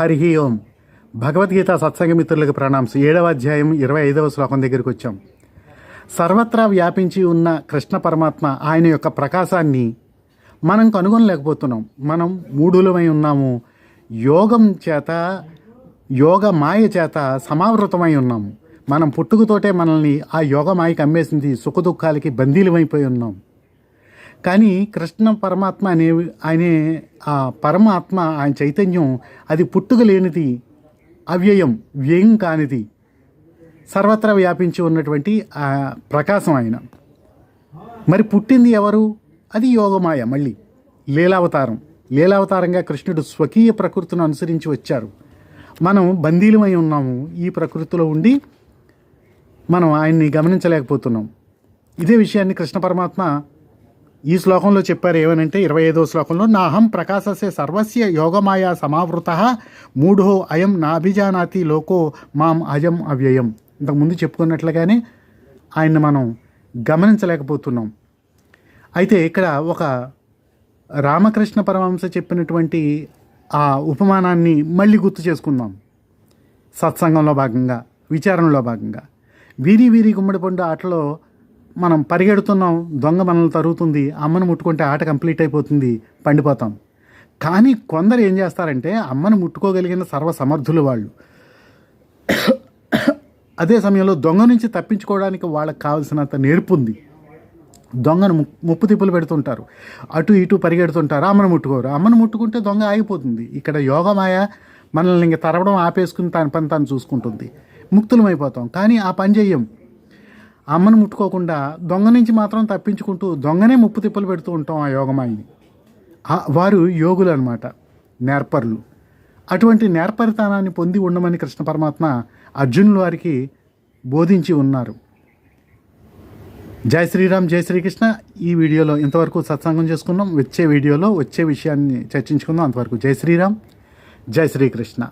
హరి ఓం. భగవద్గీత సత్సంగ మిత్రులకు ప్రణామ్స్ ఏడవ అధ్యాయం ఇరవై ఐదవ శ్లోకం దగ్గరికి వచ్చాం. సర్వత్రా వ్యాపించి ఉన్న కృష్ణ పరమాత్మ ఆయన యొక్క ప్రకాశాన్ని మనం కనుగొనలేకపోతున్నాం. మనం మూఢులమై ఉన్నాము. యోగం చేత యోగ మాయ చేత సమావృతమై ఉన్నాము మనం పుట్టుకతోటే మనల్ని ఆ యోగ మాయకి అమ్మేసింది సుఖదుఖాలకి బందీలమైపోయి ఉన్నాం. కానీ కృష్ణ పరమాత్మ అనే అనే ఆ పరమాత్మ ఆయన చైతన్యం అది పుట్టుక లేనిది అవ్యయం వ్యయం కానిది. సర్వత్రా వ్యాపించి ఉన్నటువంటి ఆ ప్రకాశం ఆయన. మరి పుట్టింది ఎవరు? అది యోగమాయ మళ్ళీ. లీలావతారం. లీలావతారంగా కృష్ణుడు స్వకీయ ప్రకృతిని అనుసరించి వచ్చారు. మనం బందీలమై ఉన్నాము. ఈ ప్రకృతిలో ఉండి మనం ఆయన్ని గమనించలేకపోతున్నాం. ఇదే విషయాన్ని కృష్ణ పరమాత్మ ఈ శ్లోకంలో చెప్పారు ఏమనంటే ఇరవై ఐదో శ్లోకంలో నాహం ప్రకాశసే సర్వస్య యోగమాయా సమావృత మూఢో అయం నాభిజానాతి లోకో మాం అయం అవ్యయం. ఇంతకుముందు చెప్పుకున్నట్లుగానే ఆయన్ని మనం గమనించలేకపోతున్నాం. అయితే ఇక్కడ ఒక రామకృష్ణ పరమహంస చెప్పినటువంటి ఆ ఉపమానాన్ని మళ్ళీ గుర్తు చేసుకుందాం. సత్సంగంలో భాగంగా విచారణలో భాగంగా. వీరి వీరి గుమ్మడి పండు ఆటలో మనం పరిగెడుతున్నాం దొంగ మనల్ని తరుగుతుంది అమ్మను ముట్టుకుంటే ఆట కంప్లీట్ అయిపోతుంది పండిపోతాం. కానీ కొందరు ఏం చేస్తారంటే అమ్మను ముట్టుకోగలిగిన సర్వసమర్థులు వాళ్ళు. అదే సమయంలో దొంగ నుంచి తప్పించుకోవడానికి వాళ్ళకి కావాల్సినంత నేర్పు ఉంది. దొంగను ముప్పు తిప్పులు పెడుతుంటారు. అటు ఇటు పరిగెడుతుంటారు అమ్మను ముట్టుకోరు. అమ్మను ముట్టుకుంటే దొంగ ఆగిపోతుంది. ఇక్కడ యోగమాయ మనల్ని ఇంక తరవడం ఆపేసుకుని తన పని తాను చూసుకుంటుంది. ముక్తులమైపోతాం. కానీ ఆ పని చెయ్యం. అమ్మను ముట్టుకోకుండా దొంగ నుంచి మాత్రం తప్పించుకుంటూ దొంగనే ముప్పు తిప్పలు పెడుతూ ఉంటాం ఆ యోగమాయిని. వారు యోగులు అనమాట నేర్పరులు. అటువంటి నేర్పరితనాన్ని పొంది ఉండమని కృష్ణ పరమాత్మ అర్జునుల వారికి బోధించి ఉన్నారు. జై శ్రీరామ్ జై శ్రీకృష్ణ. ఈ వీడియోలో ఇంతవరకు సత్సంగం చేసుకున్నాం. వచ్చే వీడియోలో వచ్చే విషయాన్ని చర్చించుకుందాం. అంతవరకు జై శ్రీరామ్ జై శ్రీకృష్ణ.